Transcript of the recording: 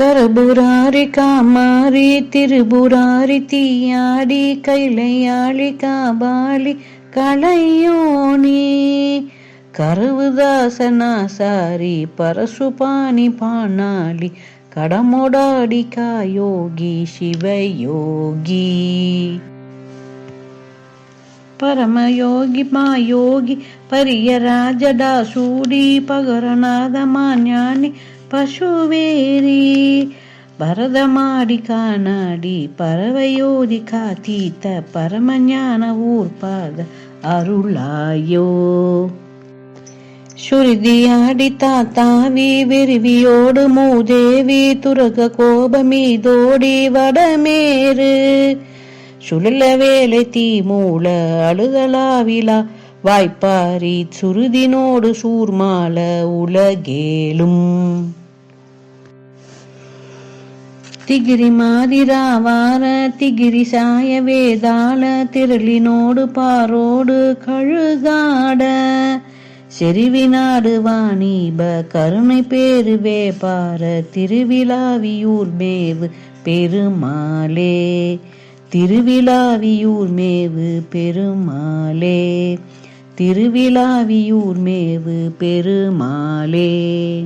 കറപുരാറി കാമാറി തിരുപുരാറി തീയാടി കൈലയാളി കാബാളി കളയോണി. കറുവുദാസനാസാരി പരശുപാണി പാണാളി കടമൊടാടിക്കായോഗി ശിവയോഗി. പരമയോഗി മായോഗി പരിയരാജടാസൂടി പകരനാഥമാ ഞാനി పశువేరి భరదమాడి కానాడి పరవయోధి కాతీత పరమజ్ఞాన ఊర్పాద அருளாயோ. சுருதியாடி தாத்தாவி விரிவியோடு மூதேவி துரக கோபமீதோடி வடமேறு. சுழல வேலை தீ மூல அழுதலாவிலா வாய்ப்பாரி சுருதினோடு சூர்மால உலகேலும். திகிரி மாதிராவார திகிரி சாய வேதாள திரளினோடு பாரோடு கழுகாட. செறிவினாடு வாணிப கருணை பேரு வேபார திருவிழாவியூர் மேவு பெருமாளே. திருவிழாவியூர் மேவு பெருமாளே. திருவிழாவியூர் மேவு பெருமாளே.